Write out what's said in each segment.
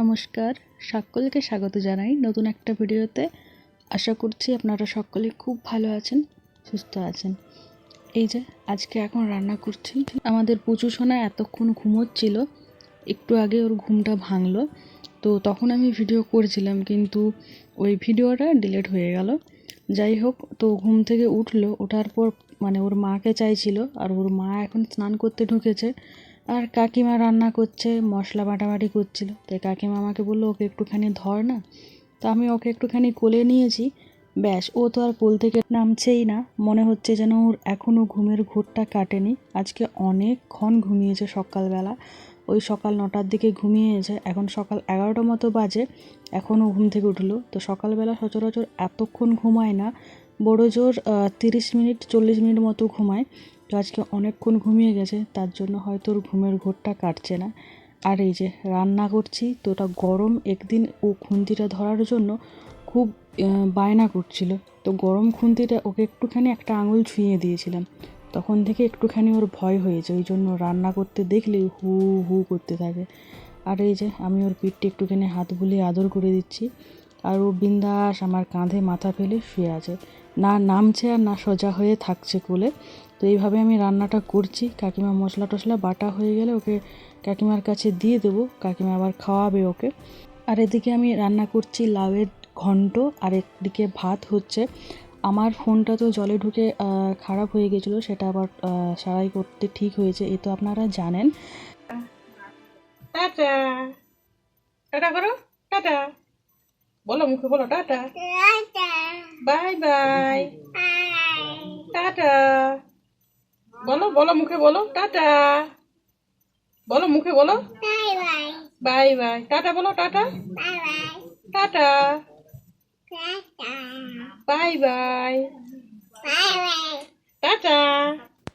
নমস্কার, সকলকে স্বাগত জানাই নতুন একটা ভিডিওতে। আশা করছি আপনারা সকলে খুব ভালো আছেন, সুস্থ আছেন। এই যে, আজকে এখন রান্না করছি। আমাদের পুচু সোনা এতক্ষণ ঘুমোচ্ছিল, একটু আগে ওর ঘুমটা ভাঙলো। তো তখন আমি ভিডিও করছিলাম, কিন্তু ওই ভিডিওটা ডিলিট হয়ে গেল। যাই হোক, তো ঘুম থেকে উঠল, ওঠার পর মানে ওর মাকে চাইছিল, আর ওর মা এখন স্নান করতে ঢুকেছে। আর কাকিমা রান্না করছে, মশলা বাটাবাটি করছিল। তাই কাকিমা আমাকে বলল, ওকে একটুখানি ধর না। তো আমি ওকে একটুখানি কোলে নিয়েছি। ব্যাস, ও তো আর কোল থেকে নামছেই না। মনে হচ্ছে যেন ওর এখনও ঘুমের ঘোরটা কাটেনি। আজকে অনেকক্ষণ ঘুমিয়েছে সকালবেলা। ওই সকাল নটার দিকে ঘুমিয়েছে। এখন সকাল এগারোটা মতো বাজে। এখনও ঘুম থেকে উঠল। তো সকালবেলা সচরাচর এতক্ষণ ঘুমায় না। বড় জোর তিরিশ মিনিট, চল্লিশ মিনিট মতো ঘুমায়। তো আজকে অনেকক্ষণ ঘুমিয়ে গেছে, তার জন্য হয়তো ওর ঘুমের ঘোরটা কাটছে না। আর এই যে রান্না করছি, তো ওটা গরম একদিন ও খুন্তিটা ধরার জন্য খুব বায়না করছিল। তো গরম খুন্তিটা ওকে একটুখানি একটা আঙুল ছুঁয়ে দিয়েছিলাম। তখন থেকে একটুখানি ওর ভয় হয়েছে, ওই জন্য রান্না করতে দেখলেই হু হু করতে থাকে। আর এই যে আমি ওর পিঠটা একটুখানি হাত বুলিয়ে আদর করে দিচ্ছি। আর ও বিন্দাস আমার কাঁধে মাথা ফেলে শুয়ে আছে। না নামছে আর না সোজা হয়ে থাকছে কোলে। তো এইভাবে আমি রান্নাটা করছি। কাকিমা মশলা টশলা বাটা হয়ে গেলে ওকে কাকিমার কাছে দিয়ে দেবো। কাকিমা আবার খাওয়াবে ওকে। আর এদিকে আমি রান্না করছি লাউয়ের ঘন্ট। আর একদিকে ভাত হচ্ছে। আমার ফোনটা তো জলে ঢুকে খারাপ হয়ে গেছিল। সেটা আবার সারাই করতে ঠিক হয়েছে। এ তো আপনারা জানেন। Ta ta. টাটা করো। Ta ta. বলো মুখে বলো টাটা। Bye bye. টাটা। বলো বলো মুখে বলো টাটা। বলো মুখে বলো। Bye bye. টাটা বলো ta ta. Ta ta. Bye bye. Ta ta.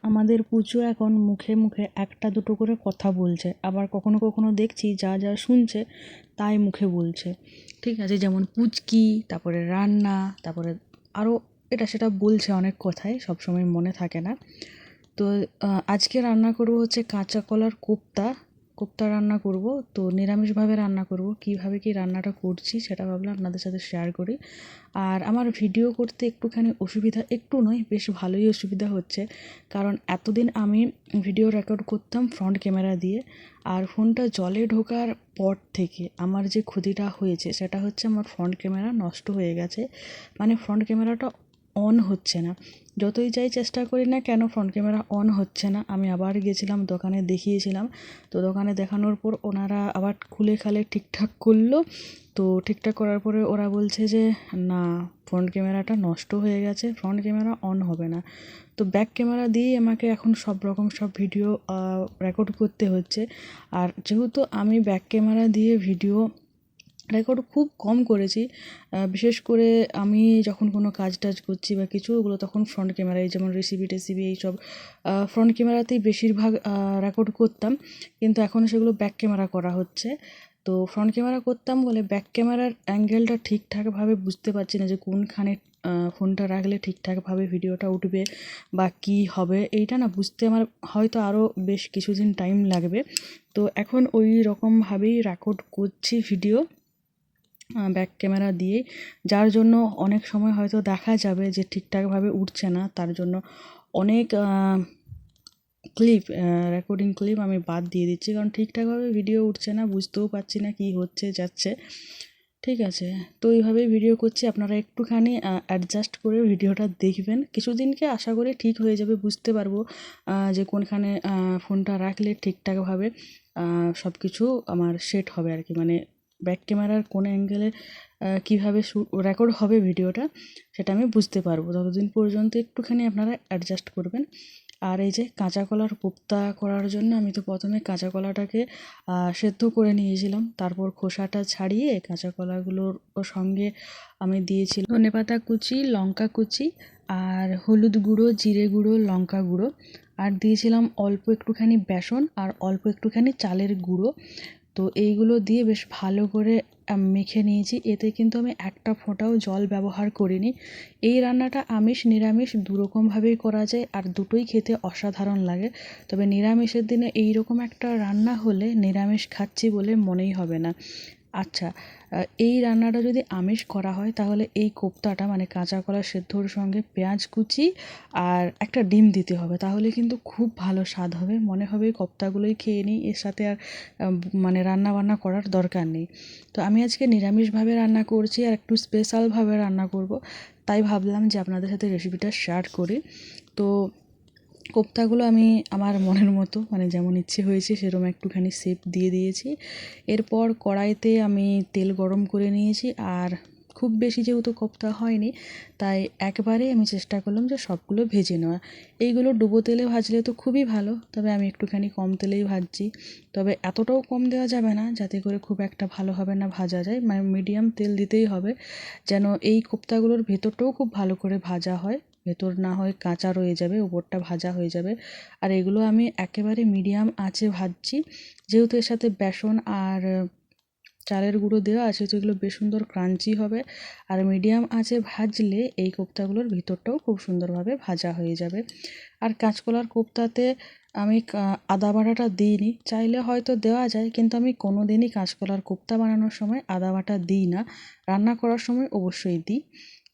আমাদের পুজো এখন মুখে মুখে একটা দুটো করে কথা বলছে। আবার কখনো কখনো দেখছি যা যা শুনছে তাই মুখে বলছে। ঠিক আছে, যেমন পুচকি, তারপরে রান্না, তারপরে আরও এটা সেটা বলছে অনেক কথাই সবসময় মনে থাকে না। তো আজকে রান্না করব হচ্ছে কাঁচা কলার কোপ্তা কোপ্তা রান্না করব, তো নিরামিষভাবে রান্না করব। কীভাবে কি রান্নাটা করছি সেটা ভাবলাম আপনাদের সাথে শেয়ার করি। আর আমার ভিডিও করতে একটুখানি অসুবিধা একটু নয়, বেশ ভালোই অসুবিধা হচ্ছে। কারণ এতদিন আমি ভিডিও রেকর্ড করতাম ফ্রন্ট ক্যামেরা দিয়ে, আর ফোনটা জলে ঢোকার পর থেকে আমার যে ক্ষতিটা হয়েছে সেটা হচ্ছে আমার ফ্রন্ট ক্যামেরা নষ্ট হয়ে গেছে। মানে ফ্রন্ট ক্যামেরাটা অন হচ্ছে না। যতই যাই চেষ্টা করি না কেন ফ্রন্ট ক্যামেরা অন হচ্ছে না। আমি আবার গেছিলাম দোকানে দেখিয়েছিলাম। তো দোকানে দেখানোর পর ওনারা আবার খুলে খালে ঠিকঠাক করল। তো ঠিকঠাক করার পরে ওরা বলছে যে, না ফ্রন্ট ক্যামেরাটা নষ্ট হয়ে গেছে ফ্রন্ট ক্যামেরা অন হবে না। তো ব্যাক ক্যামেরা দিয়েই আমাকে এখন সব রকম সব ভিডিও রেকর্ড করতে হচ্ছে। আর যেহেতু আমি ব্যাক ক্যামেরা দিয়ে ভিডিও রেকর্ড খুব কম করেছি। বিশেষ করে আমি যখন কোনো কাজ টাজ করছি বা কিছু, ওগুলো তখন ফ্রন্ট ক্যামেরায় যেমন রেসিপি টেসিপি এইসব ফ্রন্ট ক্যামেরাতেই বেশিরভাগ রেকর্ড করতাম। কিন্তু এখন সেগুলো ব্যাক ক্যামেরা করা হচ্ছে। তো ফ্রন্ট ক্যামেরা করতাম বলে ব্যাক ক্যামেরার অ্যাঙ্গেলটা ঠিকঠাকভাবে বুঝতে পারছি না যে কোনখানে ফোনটা রাখলে ঠিকঠাকভাবে ভিডিওটা উঠবে বা কি হবে। এইটা না বুঝতে আমার হয়তো আরও বেশ কিছুদিন টাইম লাগবে। তো এখন ওই রকমভাবেই রেকর্ড করছি ভিডিও ব্যাক ক্যামেরা দিয়ে, যার জন্য অনেক সময় হয়তো দেখা যাবে যে ঠিকঠাকভাবে উঠছে না, তার জন্য অনেক ক্লিপ রেকর্ডিং ক্লিপ আমি বাদ দিয়ে দিচ্ছি। কারণ ঠিকঠাকভাবে ভিডিও উঠছে না, বুঝতেও পারছি না কি হচ্ছে, যাচ্ছে। ঠিক আছে, তো এইভাবেই ভিডিও করছি। আপনারা একটুখানি অ্যাডজাস্ট করে ভিডিওটা দেখবেন। কিছুদিনকে আশা করি ঠিক হয়ে যাবে, বুঝতে পারব যে কোনখানে ফোনটা রাখলে ঠিকঠাকভাবে সব কিছু আমার সেট হবে আর কি। মানে ব্যাক ক্যামেরার কোন অ্যাঙ্গেলে কীভাবে রেকর্ড হবে ভিডিওটা, সেটা আমি বুঝতে পারব। ততদিন পর্যন্ত একটুখানি আপনারা অ্যাডজাস্ট করবেন। আর এই যে কাঁচা কলার কোপ্তা করার জন্য আমি তো প্রথমে কাঁচা কলাটাকে সেদ্ধ করে নিয়েছিলাম। তারপর খোসাটা ছাড়িয়ে কাঁচা কলাগুলোর সঙ্গে আমি দিয়েছিলাম ধনেপাতা কুচি, লঙ্কা কুচি, আর হলুদ গুঁড়ো, জিরে গুঁড়ো, লঙ্কা গুঁড়ো। আর দিয়েছিলাম অল্প একটুখানি বেসন আর অল্প একটুখানি চালের গুঁড়ো। তো এইগুলো দিয়ে বেশ ভালো করে মেখে নিয়েছি। এতে কিন্তু আমি একটা ফোঁটাও জল ব্যবহার করিনি। এই রান্নাটা আমিষ, নিরামিষ দুরকমভাবেই করা যায় আর দুটোই খেতে অসাধারণ লাগে। তবে নিরামিষের দিনে এইরকম একটা রান্না হলে নিরামিষ খাচ্ছি বলে মনেই হবে না। আচ্ছা এই রান্নাটা যদি আমিষ করা হয়, তাহলে এই কোপ্তাটা মানে কাঁচা কলা সেদ্ধর সঙ্গে পেঁয়াজ কুচি আর একটা ডিম দিতে হবে। তাহলে কিন্তু খুব ভালো স্বাদ হবে। মনে হবে এই কোপ্তাগুলোই খেয়ে নিই, এর সাথে আর মানে রান্না বান্না করার দরকার নেই। তো আমি আজকে নিরামিষভাবে রান্না করছি আর একটু স্পেশালভাবে রান্না করব। তাই ভাবলাম যে আপনাদের সাথে রেসিপিটা শেয়ার করি। তো কোপ্তাগুলো আমি আমার মনের মতো মানে যেমন ইচ্ছে হয়েছে সেরকম একটুখানি শেপ দিয়ে দিয়েছি। এরপর কড়াইতে আমি তেল গরম করে নিয়েছি আর খুব বেশি যেহেতু কোপ্তা হয়নি, তাই একবারে আমি চেষ্টা করলাম যে সবগুলো ভেজে নেওয়া। এইগুলো ডুবো তেলে ভাজলে তো খুবই ভালো, তবে আমি একটুখানি কম তেলেই ভাজছি। তবে এতটাও কম দেওয়া যাবে না, যাতে করে খুব একটা ভালোভাবে না ভাজা যায় মানে মিডিয়াম তেল দিতেই হবে। যেন এই কোপ্তাগুলোর ভেতরটাও খুব ভালো করে ভাজা হয়। ভেতর না হয় কাঁচা রয়ে যাবে ওপরটা ভাজা হয়ে যাবে। আর এগুলো আমি একেবারে মিডিয়াম আঁচে ভাজছি। যেহেতু এর সাথে বেসন আর চালের গুঁড়ো দেওয়া আছে তো এগুলো বেশ সুন্দর ক্রাঞ্চি হবে। আর মিডিয়াম আঁচে ভাজলে এই কোপ্তাগুলোর ভিতরটাও খুব সুন্দরভাবে ভাজা হয়ে যাবে। আর কাঁচকলার কোপ্তাতে আমি আদা বাটাটা দিইনি। চাইলে হয়তো দেওয়া যায়, কিন্তু আমি কোনো দিনই কাঁচকলার কোপ্তা বানানোর সময় আদা বাটা দিই না। রান্না করার সময় অবশ্যই দিই।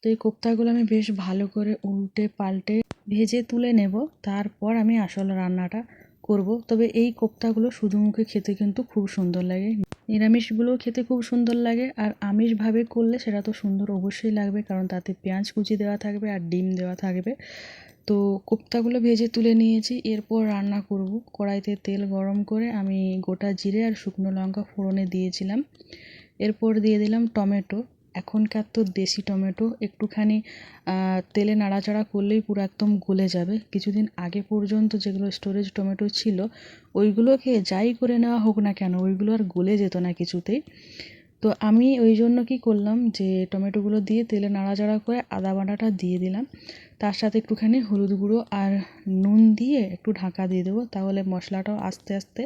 তো এই কোপ্তাগুলো আমি বেশ ভালো করে উল্টে পাল্টে ভেজে তুলে নেব। তারপর আমি আসল রান্নাটা করব। তবে এই কোপ্তাগুলো শুধু মুখে খেতে কিন্তু খুব সুন্দর লাগে। নিরামিষগুলোও খেতে খুব সুন্দর লাগে। আর আমিষভাবে করলে সেটা তো সুন্দর অবশ্যই লাগবে, কারণ তাতে পেঁয়াজ কুচি দেওয়া থাকবে আর ডিম দেওয়া থাকবে। তো কোপ্তাগুলো ভেজে তুলে নিয়েছি। এরপর রান্না করব। কড়াইতে তেল গরম করে আমি গোটা জিরে আর শুকনো লঙ্কা ফোড়নে দিয়েছিলাম। এরপর দিয়ে দিলাম টমেটো। এখনকার তো দেশি টমেটো একটুখানি তেলে নাড়াচাড়া করলেই পুরো একদম গলে যাবে। কিছুদিন আগে পর্যন্ত যেগুলো স্টোরেজ টমেটো ছিল ওইগুলোকে যাই করে নেওয়া হোক না কেন, ওইগুলো আর গলে যেত না কিছুতেই। তো আমি ওই জন্য কি করলাম যে, টমেটোগুলো দিয়ে তেলে নাড়াচাড়া করে আদা বাটাটা দিয়ে দিলাম। তার সাথে একটুখানি হলুদ গুঁড়ো আর নুন দিয়ে একটু ঢাকা দিয়ে দেবো, তাহলে মশলাটাও আস্তে আস্তে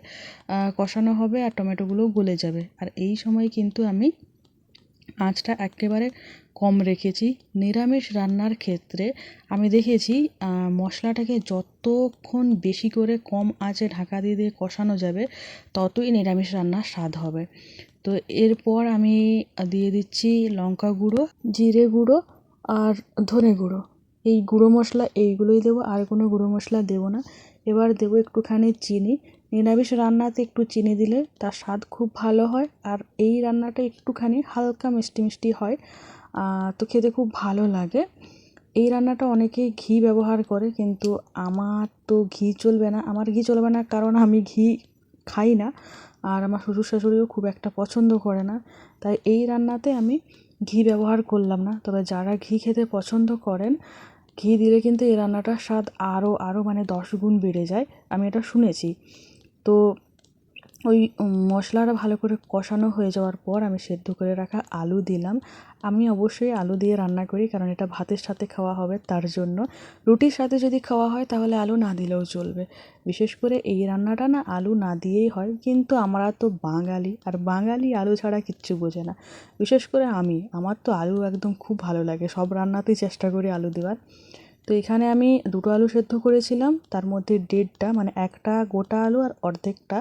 কষানো হবে আর টমেটোগুলোও গলে যাবে। আর এই সময় কিন্তু আমি আঁচটা একেবারে কম রেখেছি। নিরামিষ রান্নার ক্ষেত্রে আমি দেখেছি মশলাটাকে যতক্ষণ বেশি করে কম আঁচে ঢাকা দিয়ে দিয়ে কষানো যাবে, ততই নিরামিষ রান্নার স্বাদ হবে। তো এরপর আমি দিয়ে দিচ্ছি লঙ্কা গুঁড়ো, জিরে গুঁড়ো আর ধনে গুঁড়ো। এই গুঁড়ো মশলা এইগুলোই দেবো, আর কোনো গুঁড়ো মশলা দেবো না। এবার দেবো একটুখানি চিনি। নিরামিষ রান্নাতে একটু চিনি দিলে তার স্বাদ খুব ভালো হয় আর এই রান্নাটা একটুখানি হালকা মিষ্টি মিষ্টি হয় তো খেতে খুব ভালো লাগে। এই রান্নাটা অনেকেই ঘি ব্যবহার করে কিন্তু আমার তো ঘি চলবে না। আমার ঘি চলবে না কারণ আমি ঘি খাই না আর আমার শ্বশুর শাশুড়িও খুব একটা পছন্দ করে না। তাই এই রান্নাতে আমি ঘি ব্যবহার করলাম না। তবে যারা ঘি খেতে পছন্দ করেন, ঘি দিলে কিন্তু এই রান্নাটার স্বাদ আরও আরও মানে দশ গুণ বেড়ে যায়। আমি এটা শুনেছি। তো ওই মশলাটা ভালো করে কষানো হয়ে যাওয়ার পর আমি সেদ্ধ করে রাখা আলু দিলাম। আমি অবশ্যই আলু দিয়ে রান্না করি কারণ এটা ভাতের সাথে খাওয়া হবে তার জন্য। রুটির সাথে যদি খাওয়া হয় তাহলে আলু না দিলেও চলবে। বিশেষ করে এই রান্নাটা না আলু না দিয়েই হয়। কিন্তু আমরা তো বাঙালি আর বাঙালি আলু ছাড়া কিচ্ছু বোঝে না। বিশেষ করে আমি, আমার তো আলু একদম খুব ভালো লাগে। সব রান্নাতেই চেষ্টা করি আলু দেওয়ার। তো এখানে আমি দুটো আলু সেদ্ধ করেছিলাম। তার মধ্যে দেড়টা মানে একটা গোটা আলু আর অর্ধেকটা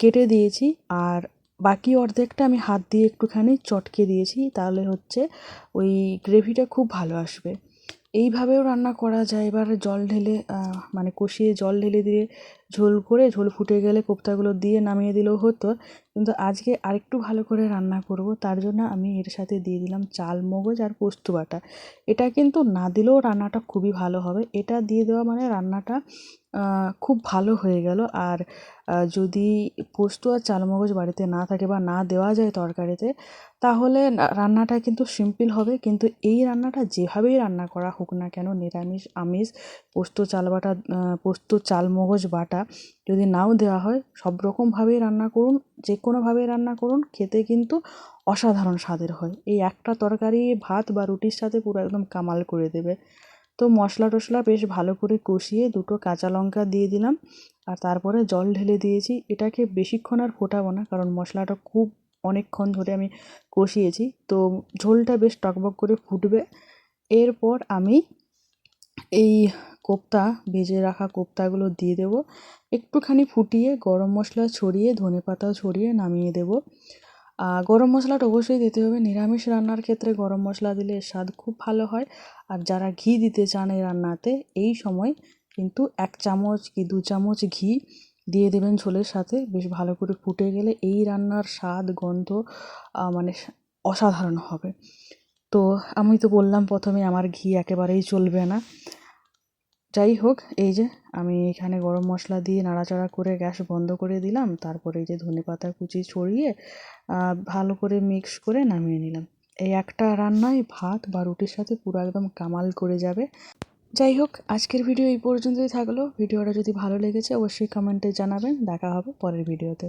কেটে দিয়েছি। আর বাকি অর্ধেকটা আমি হাত দিয়ে একটুখানি চটকে দিয়েছি। তাহলে হচ্ছে ওই গ্রেভিটা খুব ভালো আসবে। এইভাবেও রান্না করা যায়। এবার জল ঢেলে মানে কষিয়ে জল ঢেলে দিয়ে ঝোল করে, ঝোল ফুটে গেলে কোপ্তাগুলো দিয়ে নামিয়ে দিলেও হতো। কিন্তু আজকে আরেকটু ভালো করে রান্না করব, তার জন্য আমি এর সাথে দিয়ে দিলাম চাল, মগজ আর পোস্ত বাটা। এটা কিন্তু না দিলেও রান্নাটা খুবই ভালো হবে। এটা দিয়ে দেওয়া মানে রান্নাটা খুব ভালো হয়ে গেল। আর যদি পোস্ত আর চালমগজ বাড়িতে না থাকে বা না দেওয়া যায় তরকারিতে, তাহলে রান্নাটা কিন্তু সিম্পল হবে। কিন্তু এই রান্নাটা যেভাবেই রান্না করা হোক না কেন, নিরামিষ, আমিষ, পোস্ত চাল বাটা পোস্ত চালমগজ বাটা যদি নাও দেওয়া হয়, সব রকমভাবেই রান্না করুন যে কোনোভাবেই রান্না করুন, খেতে কিন্তু অসাধারণ স্বাদের হয়। এই একটা তরকারি, ভাত বা রুটির সাথে পুরো একদম কামাল করে দেবে। তো মশলা টশলা বেশ ভালো করে কষিয়ে দুটো কাঁচা লঙ্কা দিয়ে দিলাম, আর তারপরে জল ঢেলে দিয়েছি। এটাকে বেশিক্ষণ আর ফোটাবো না, কারণ মশলাটা খুব অনেকক্ষণ ধরে আমি কষিয়েছি। তো ঝোলটা বেশ টকবক করে ফুটবে। এরপর আমি এই কোপ্তা, ভেজে রাখা কোপ্তাগুলো দিয়ে দেবো। একটুখানি ফুটিয়ে গরম মশলা ছড়িয়ে, ধনে পাতাও ছড়িয়ে নামিয়ে দেবো। গরম মশলাটা অবশ্যই দিতে হবে। নিরামিষ রান্নার ক্ষেত্রে গরম মশলা দিলে স্বাদ খুব ভালো হয়। আর যারা ঘি দিতে চান এই রান্নাতে, এই সময় কিন্তু এক চামচ কি দু চামচ ঘি দিয়ে দেবেন ঝোলের সাথে। বেশ ভালো করে ফুটে গেলে এই রান্নার স্বাদ, গন্ধ মানে অসাধারণ হবে। তো আমি তো বললাম প্রথমে আমার ঘি একেবারেই চলবে না। যাই হোক, এই যে আমি এখানে গরম মশলা দিয়ে নাড়াচাড়া করে গ্যাস বন্ধ করে দিলাম। তারপরে এই যে ধনে পাতা কুচি ছড়িয়ে ভালো করে মিক্স করে নামিয়ে নিলাম। এই একটা রান্নায় ভাত বা রুটির সাথে পুরো একদম কামাল করে যাবে। যাই হোক, আজকের ভিডিও এই পর্যন্তই থাকল। ভিডিওটা যদি ভালো লেগেছে, অবশ্যই কমেন্টে জানাবেন। দেখা হবে পরের ভিডিওতে।